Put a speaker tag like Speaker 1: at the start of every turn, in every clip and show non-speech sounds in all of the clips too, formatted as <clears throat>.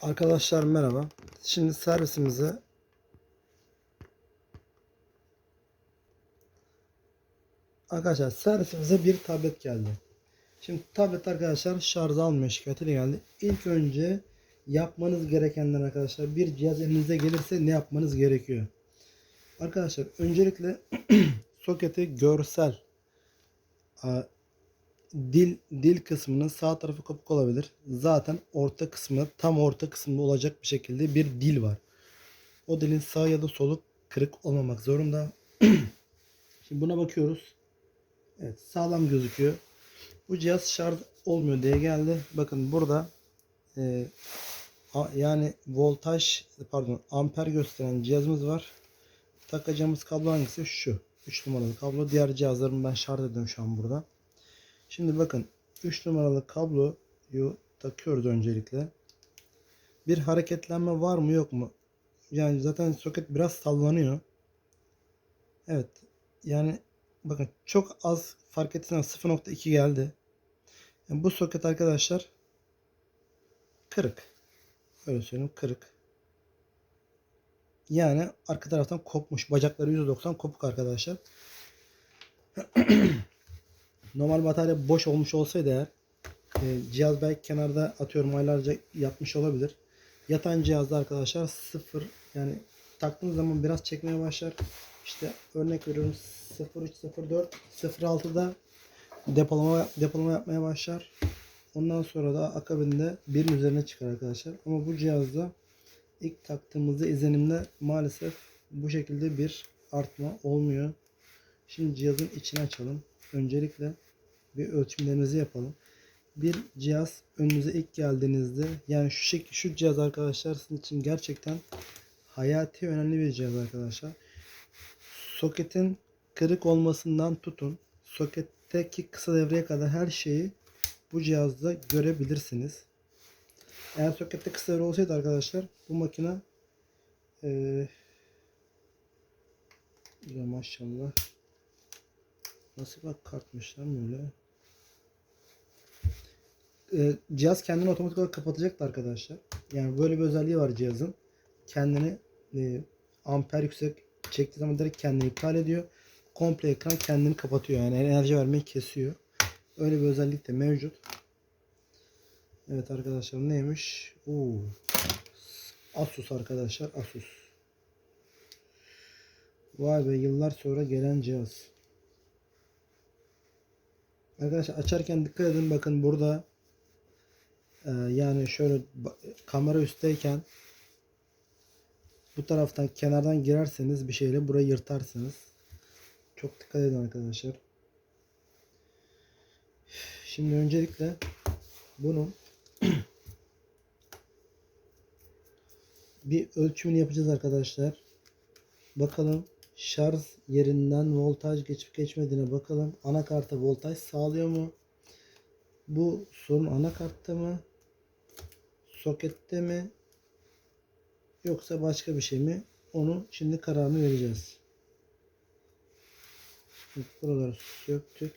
Speaker 1: Arkadaşlar merhaba. Şimdi servisimize Arkadaşlar servisimize bir tablet geldi. Şimdi tablet arkadaşlar şarj almıyor şikayetiyle geldi. İlk önce yapmanız gerekenler arkadaşlar bir cihaz elinize gelirse ne yapmanız gerekiyor? Arkadaşlar öncelikle <clears throat> soketi görsel dil dil kısmının sağ tarafı kopuk olabilir. Zaten orta kısmı tam orta kısmında olacak bir şekilde bir dil var. O dilin sağ ya da solu kırık olmamak zorunda. <clears throat> Şimdi buna bakıyoruz. Evet sağlam gözüküyor. Bu cihaz şarj olmuyor diye geldi. Bakın burada e, a- yani voltaj pardon amper gösteren cihazımız var. Takacağımız kablo hangisi? Şu. 3 numaralı kablo. Diğer cihazlarımı ben şarj ediyorum şu an burada. Şimdi bakın 3 numaralı kabloyu takıyoruz öncelikle. Bir hareketlenme var mı yok mu? Yani zaten soket biraz sallanıyor. Evet. Yani bakın çok az fark etseniz 0.2 geldi. Yani bu soket arkadaşlar kırık. Öyle söyleyeyim kırık. Yani arka taraftan kopmuş. Bacakları %90 kopuk arkadaşlar. <clears throat> Normal batarya boş olmuş olsaydı eğer e, cihaz belki kenarda atıyorum aylarca yatmış olabilir. Yatan cihazda arkadaşlar sıfır yani taktığınız zaman biraz çekmeye başlar. İşte örnek veriyorum 0304 06'da depolama depolama yapmaya başlar. Ondan sonra da akabinde birin üzerine çıkar arkadaşlar. Ama bu cihazda ilk taktığımızda izlenimde maalesef bu şekilde bir artma olmuyor. Şimdi cihazın içini açalım. Öncelikle bir ölçümlerimizi yapalım. Bir cihaz önünüze ilk geldiğinizde yani şu şekil şu cihaz arkadaşlar sizin için gerçekten hayati önemli bir cihaz arkadaşlar. Soketin kırık olmasından tutun soketteki kısa devreye kadar her şeyi bu cihazda görebilirsiniz. Eğer sokette kısa devre olsaydı arkadaşlar bu makine ya maşallah nasıl bak kartmış lan böyle Eee, cihaz kendini otomatik olarak kapatacaktı arkadaşlar. Yani böyle bir özelliği var cihazın. Kendini eee, amper yüksek çektiği zaman direkt kendini iptal ediyor. Komple ekran kendini kapatıyor. Yani enerji vermeyi kesiyor. Öyle bir özellik de mevcut. Evet arkadaşlar neymiş? Oo. Asus arkadaşlar Asus. Vay be yıllar sonra gelen cihaz. Arkadaşlar açarken dikkat edin bakın burada e, yani şöyle kamera üstteyken bu taraftan kenardan girerseniz bir şeyle burayı yırtarsınız. Çok dikkat edin arkadaşlar. Şimdi öncelikle bunun <clears throat> bir ölçümünü yapacağız arkadaşlar. Bakalım şarj yerinden voltaj geçip geçmediğine bakalım. Anakarta voltaj sağlıyor mu? Bu sorun anakartta mı? Sokette mi? Yoksa başka bir şey mi? Onu şimdi kararını vereceğiz. Şimdi buraları söktük.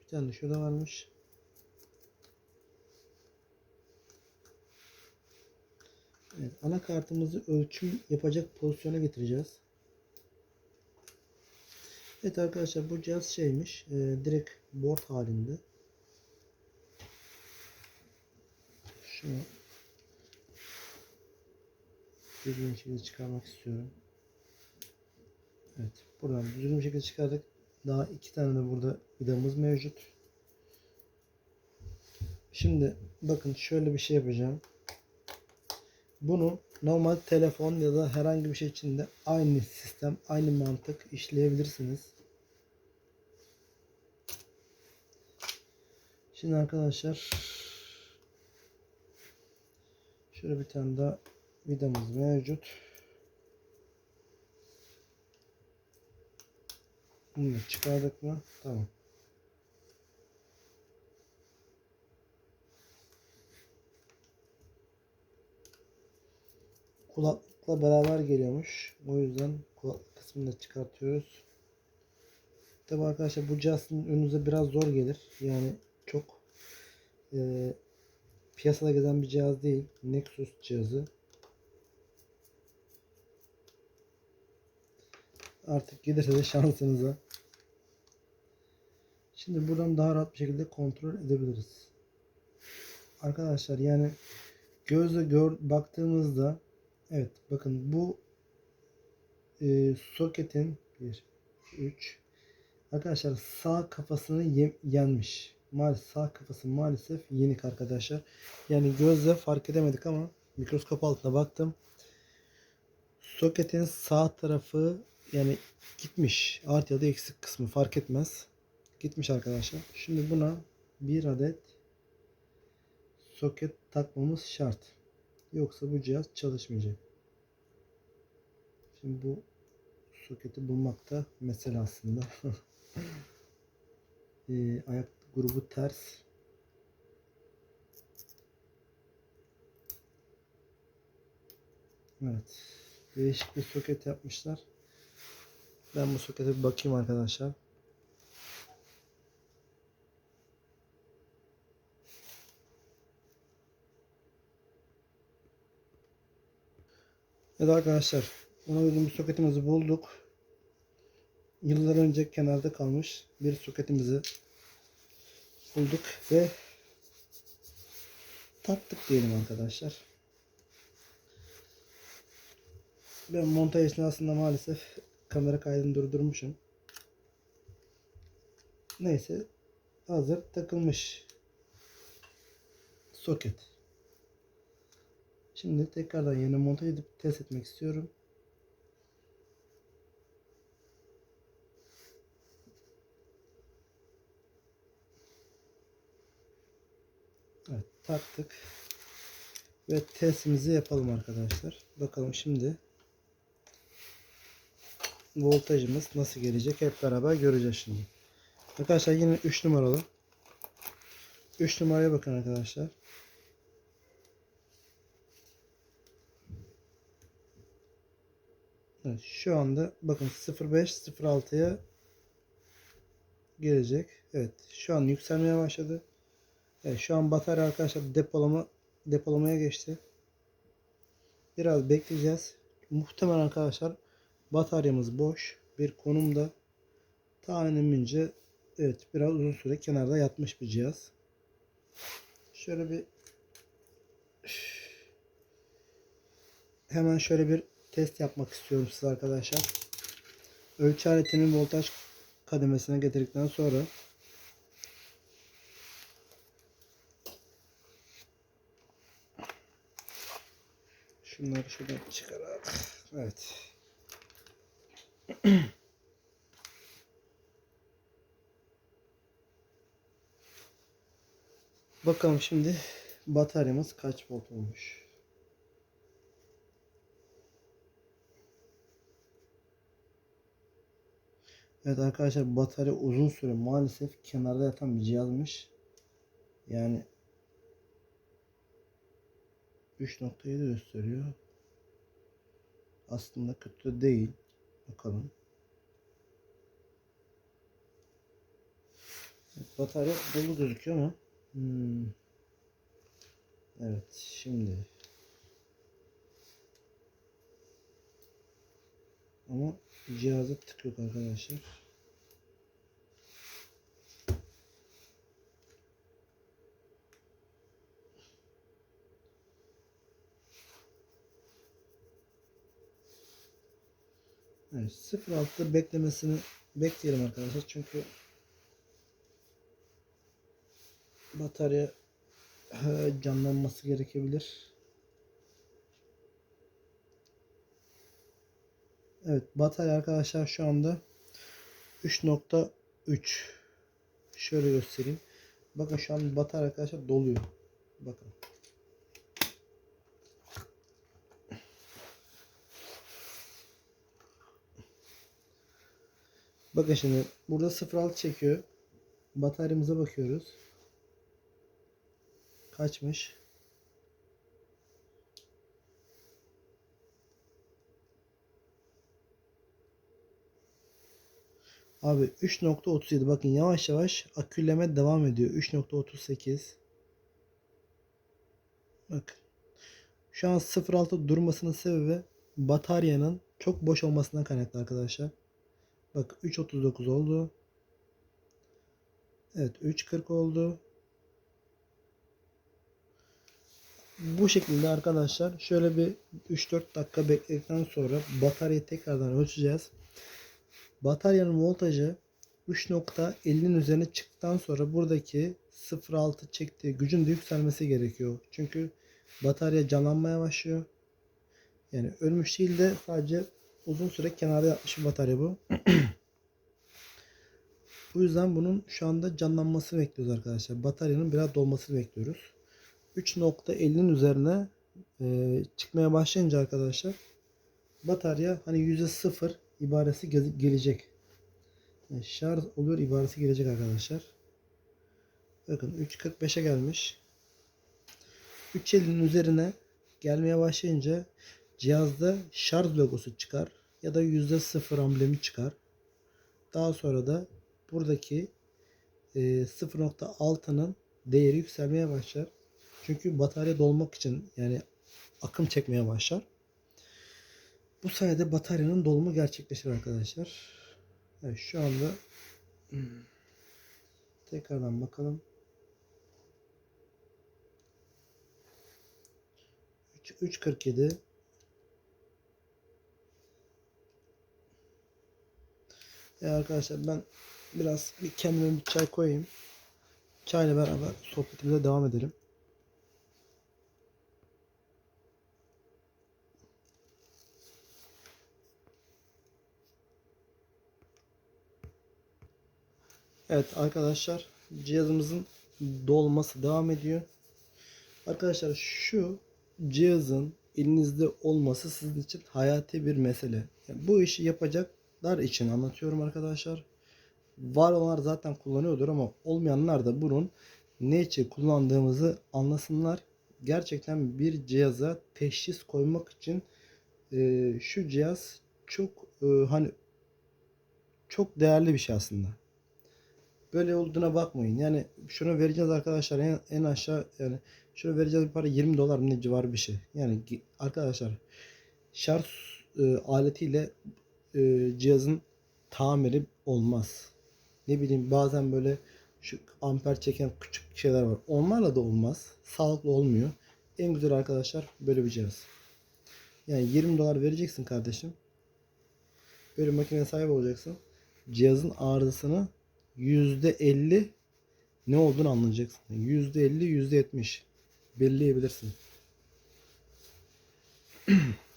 Speaker 1: Bir tane şurada varmış. Evet, anakartımızı ölçüm yapacak pozisyona getireceğiz. Evet arkadaşlar bu cihaz şeymiş. e, direkt board halinde. Şunu düzgün şekilde çıkarmak istiyorum. Evet. Buradan düzgün şekilde çıkardık. Daha iki tane de burada vidamız mevcut. Şimdi bakın şöyle bir şey yapacağım. Bunu normal telefon ya da herhangi bir şey için de aynı sistem, aynı mantık işleyebilirsiniz. Şimdi arkadaşlar şöyle bir tane daha vidamız mevcut. Bunu da çıkardık mı? Tamam. kulaklıkla beraber geliyormuş. O yüzden kulaklık kısmını da çıkartıyoruz. Tabi arkadaşlar bu cihazın önünüze biraz zor gelir. Yani çok e, piyasada gezen bir cihaz değil. Nexus cihazı. Artık gelirse de şansınıza. Şimdi buradan daha rahat bir şekilde kontrol edebiliriz. Arkadaşlar yani gözle gör baktığımızda evet bakın bu e, soketin 1 3 arkadaşlar sağ kafasını ye- yenmiş. Maalesef sağ kafası maalesef yenik arkadaşlar. Yani gözle fark edemedik ama mikroskop altına baktım. Soketin sağ tarafı yani gitmiş. Artı ya da eksik kısmı fark etmez. Gitmiş arkadaşlar. Şimdi buna bir adet soket takmamız şart. Yoksa bu cihaz çalışmayacak. Şimdi bu soketi bulmak da mesele aslında. <laughs> Ee, ayak grubu ters. Evet. Değişik bir soket yapmışlar. Ben bu sokete bir bakayım arkadaşlar. Evet arkadaşlar. Ona uygun bir soketimizi bulduk. Yıllar önce kenarda kalmış bir soketimizi bulduk ve taktık diyelim arkadaşlar. Ben montaj esnasında maalesef kamera kaydını durdurmuşum. Neyse hazır takılmış soket. Şimdi tekrardan yerine montaj edip test etmek istiyorum. Evet taktık. Ve testimizi yapalım arkadaşlar. Bakalım şimdi voltajımız nasıl gelecek hep beraber göreceğiz şimdi. Arkadaşlar yine 3 numaralı. 3 numaraya bakın arkadaşlar. Evet, şu anda bakın 05 06'ya gelecek. Evet şu an yükselmeye başladı. Evet şu an batarya arkadaşlar depolama depolamaya geçti. Biraz bekleyeceğiz. Muhtemelen arkadaşlar bataryamız boş bir konumda. Tahminimce evet biraz uzun süre kenarda yatmış bir cihaz. Şöyle bir hemen şöyle bir test yapmak istiyorum size arkadaşlar. Ölçü aletinin voltaj kademesine getirdikten sonra şunları şuradan çıkaralım. Evet. <clears throat> Bakalım şimdi bataryamız kaç volt olmuş. Evet arkadaşlar batarya uzun süre maalesef kenarda yatan bir cihazmış. Yani 3.7 gösteriyor. Aslında kötü de değil. Bakalım. Evet, batarya dolu gözüküyor ama hmm. Evet şimdi ama cihazda tık yok arkadaşlar. Evet 0.6'da beklemesini bekleyelim arkadaşlar çünkü batarya canlanması gerekebilir. Evet batarya arkadaşlar şu anda 3.3 şöyle göstereyim. Bakın şu an batarya arkadaşlar doluyor. Bakın. Bakın şimdi burada 0.6 çekiyor. Bataryamıza bakıyoruz. Kaçmış? Abi 3.37 bakın yavaş yavaş akülleme devam ediyor. 3.38 Bak. Şu an 0.6 durmasının sebebi bataryanın çok boş olmasından kaynaklı arkadaşlar. Bak 3.39 oldu. Evet 3.40 oldu. Bu şekilde arkadaşlar şöyle bir 3-4 dakika bekledikten sonra bataryayı tekrardan ölçeceğiz. Bataryanın voltajı 3.50'nin üzerine çıktıktan sonra buradaki 0.6 çektiği gücün de yükselmesi gerekiyor. Çünkü batarya canlanmaya başlıyor. Yani ölmüş değil de sadece uzun süre kenarda yatmış bir batarya bu. <clears throat> bu yüzden bunun şu anda canlanmasını bekliyoruz arkadaşlar. Bataryanın biraz dolmasını bekliyoruz. 3.50'nin üzerine e, çıkmaya başlayınca arkadaşlar batarya hani %0 ibaresi gelecek. Yani şarj oluyor ibaresi gelecek arkadaşlar. Bakın 3.45'e gelmiş. 3.50'nin üzerine gelmeye başlayınca cihazda şarj logosu çıkar ya da %0 amblemi çıkar. Daha sonra da buradaki e, 0.6'nın değeri yükselmeye başlar. Çünkü batarya dolmak için yani akım çekmeye başlar. Bu sayede bataryanın dolumu gerçekleşir arkadaşlar. Evet, şu anda tekrardan bakalım. 3 3.47 Ya arkadaşlar ben biraz bir kendime bir çay koyayım. Çayla beraber sohbetimize devam edelim. Evet arkadaşlar cihazımızın dolması devam ediyor. Arkadaşlar şu cihazın elinizde olması sizin için hayati bir mesele. Yani bu işi yapacaklar için anlatıyorum arkadaşlar. Var olanlar zaten kullanıyordur ama olmayanlar da bunun ne için kullandığımızı anlasınlar. Gerçekten bir cihaza teşhis koymak için e, şu cihaz çok e, hani çok değerli bir şey aslında böyle olduğuna bakmayın. Yani şunu vereceğiz arkadaşlar en, en aşağı yani şunu vereceğiz bir para 20 dolar ne civarı bir şey. Yani arkadaşlar şarj e, aletiyle e, cihazın tamiri olmaz. Ne bileyim bazen böyle şu amper çeken küçük şeyler var. Onlarla da olmaz. Sağlıklı olmuyor. En güzel arkadaşlar böyle bir cihaz. Yani 20 dolar vereceksin kardeşim. Böyle makine sahibi olacaksın. Cihazın arızasını %50 ne olduğunu anlayacaksın. %50, %70 belirleyebilirsin. <clears throat>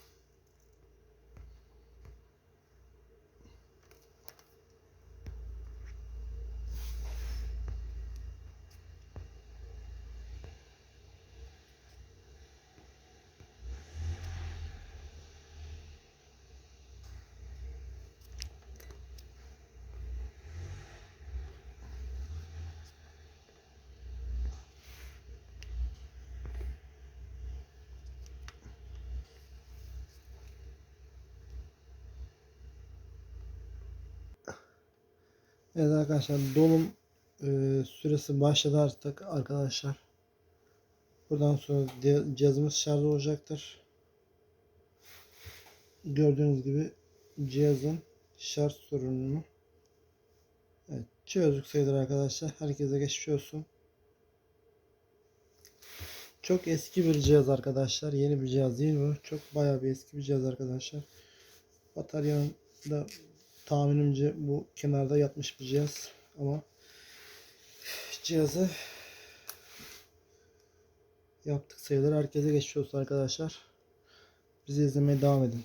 Speaker 1: Evet arkadaşlar dolum e, süresi başladı artık arkadaşlar. Buradan sonra cihazımız şarj olacaktır. Gördüğünüz gibi cihazın şarj sorununu evet, çözdük sayılır arkadaşlar. Herkese geçmiş olsun. Çok eski bir cihaz arkadaşlar. Yeni bir cihaz değil bu. Çok bayağı bir eski bir cihaz arkadaşlar. Bataryanın da tahminimce bu kenarda yatmış bir cihaz ama cihazı yaptık sayılır. Herkese geçmiş olsun arkadaşlar. Bizi izlemeye devam edin.